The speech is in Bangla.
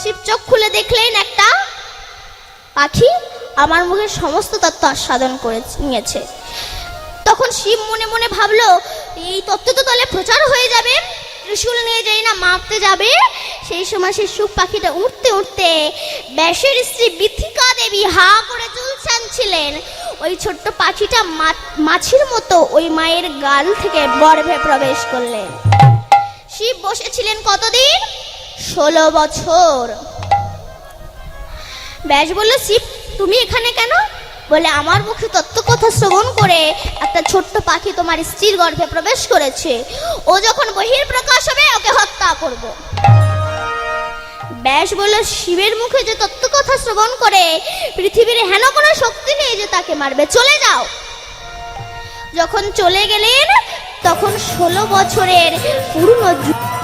শিব চোখ খুলে দেখলেন একটা পাখি আমার মুখের সমস্ত তত্ত্ব আস্বাদন করে নিয়েছে। তখন শিব মনে মনে ভাবলো, এই তত্ত্ব তো তাহলে প্রচার হয়ে যাবে। ত্রিশূল নিয়ে যাই না মাপতে যাবে, সেই সময় সেই সুখ পাখিটা উঠতে উঠতে ব্যাসের স্ত্রী বিথিকা দেবী হা করে চুল ছিলেন। ওই ছোট্ট পাখিটা মাছির মতো ওই মায়ের গাল থেকে গর্ভে প্রবেশ করলেন। শিব বসেছিলেন কতদিন? ষোলো বছর। ব্যাস বলল, শিব, তুমি এখানে কেন? বলে, আমার মুখে তত্ত্ব কথা শ্রবণ করে একটা ছোট্ট পাখি তোমার স্ত্রীর গর্ভে প্রবেশ করেছে। ও যখন বহির প্রকাশ হবে, ওকে হত্যা করব। ব্যাস বলল, শিবের মুখে যে তত্ত্ব কথা শ্রবণ করে, পৃথিবীর হেন কোনো শক্তি নেই যে তাকে মারবে। চলে যাও। যখন চলে গেলেন, তখন ষোলো বছরের পুরনো যুগ